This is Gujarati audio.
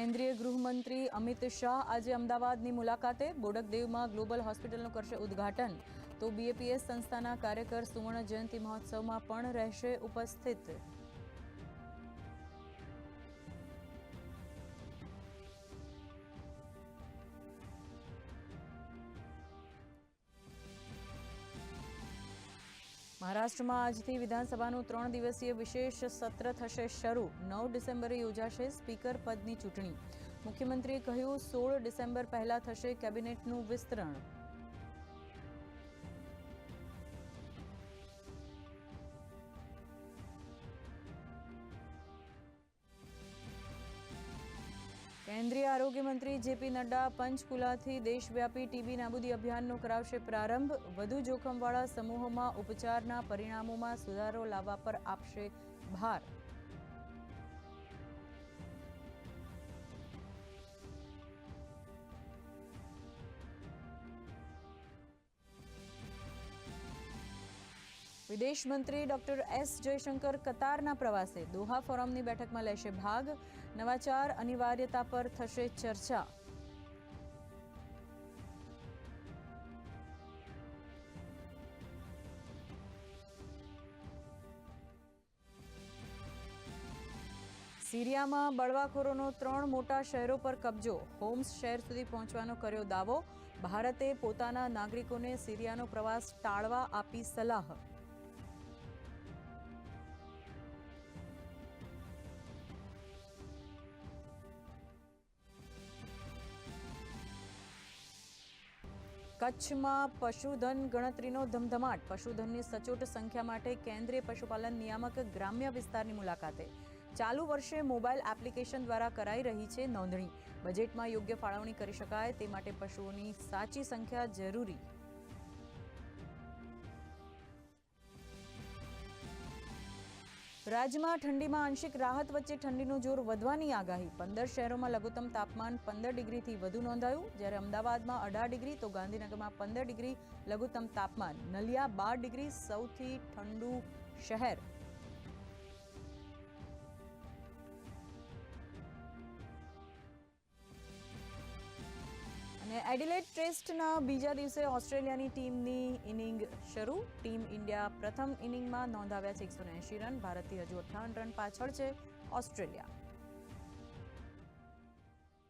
કેન્દ્રીય ગૃહમંત્રી અમિત શાહ આજે અમદાવાદની મુલાકાતે બોડકદેવમાં ગ્લોબલ હોસ્પિટલનું કરશે ઉદ્ઘાટન. તો બીએપીએસ સંસ્થાના કાર્યકર સુવર્ણ જયંતિ મહોત્સવમાં પણ રહેશે ઉપસ્થિત. મહારાષ્ટ્રમાં આજથી વિધાનસભાનું ત્રણ દિવસીય વિશેષ સત્ર થશે શરૂ. નવ ડિસેમ્બરે યોજાશે સ્પીકર પદની ચૂંટણી. મુખ્યમંત્રીએ કહ્યું, સોળ ડિસેમ્બર પહેલા થશે કેબિનેટનું વિસ્તરણ. કેન્દ્રીય આરોગ્ય મંત્રી જેપી નડ્ડા પંચકુલાથી દેશવ્યાપી ટીબી નાબૂદી અભિયાનનો કરાવશે પ્રારંભ. વધુ જોખમવાળા સમૂહોમાં ઉપચારના પરિણામોમાં સુધારો લાવવા પર આપશે ભાર. વિદેશ મંત્રી ડોક્ટર એસ જયશંકર કતારના પ્રવાસે દોહા ફોરમની બેઠકમાં લેશે ભાગ. નવાચાર અનિવાર્યતા પર થશે ચર્ચા. સિરિયામાં બળવાખોરોનો ત્રણ મોટા શહેરો પર કબજો. હોમ્સ શહેર સુધી પહોંચવાનો કર્યો દાવો. ભારતે પોતાના નાગરિકોને સિરિયાનો પ્રવાસ ટાળવા આપી સલાહ. કચ્છમાં પશુધન ગણતરીનો ધમધમાટ. પશુધનની સચોટ સંખ્યા માટે કેન્દ્રીય પશુપાલન નિયામક ગ્રામ્ય વિસ્તારની મુલાકાતે. ચાલુ વર્ષે મોબાઈલ એપ્લિકેશન દ્વારા કરાઈ રહી છે નોંધણી. બજેટમાં યોગ્ય ફાળવણી કરી શકાય તે માટે પશુઓની સાચી સંખ્યા જરૂરી. રાજ્યમાં ઠંડીમાં આંશિક રાહત વચ્ચે ઠંડીનું જોર વધવાની આગાહી. પંદર શહેરોમાં લઘુત્તમ તાપમાન પંદર ડિગ્રીથી વધુ નોંધાયું. જ્યારે અમદાવાદમાં અઢાર ડિગ્રી, તો ગાંધીનગરમાં પંદર ડિગ્રી લઘુત્તમ તાપમાન. નલિયા બાર ડિગ્રી સૌથી ઠંડુ શહેર. એડિલેટ ટેસ્ટના બીજા દિવસે ઓસ્ટ્રેલિયાની ટીમની ઇનિંગ શરૂ. ટીમ ઇન્ડિયા પ્રથમ ઇનિંગમાં નોંધાવ્યા છે એકસો રન. ભારતથી હજુ અઠ્ઠાવન રન પાછળ છે ઓસ્ટ્રેલિયા.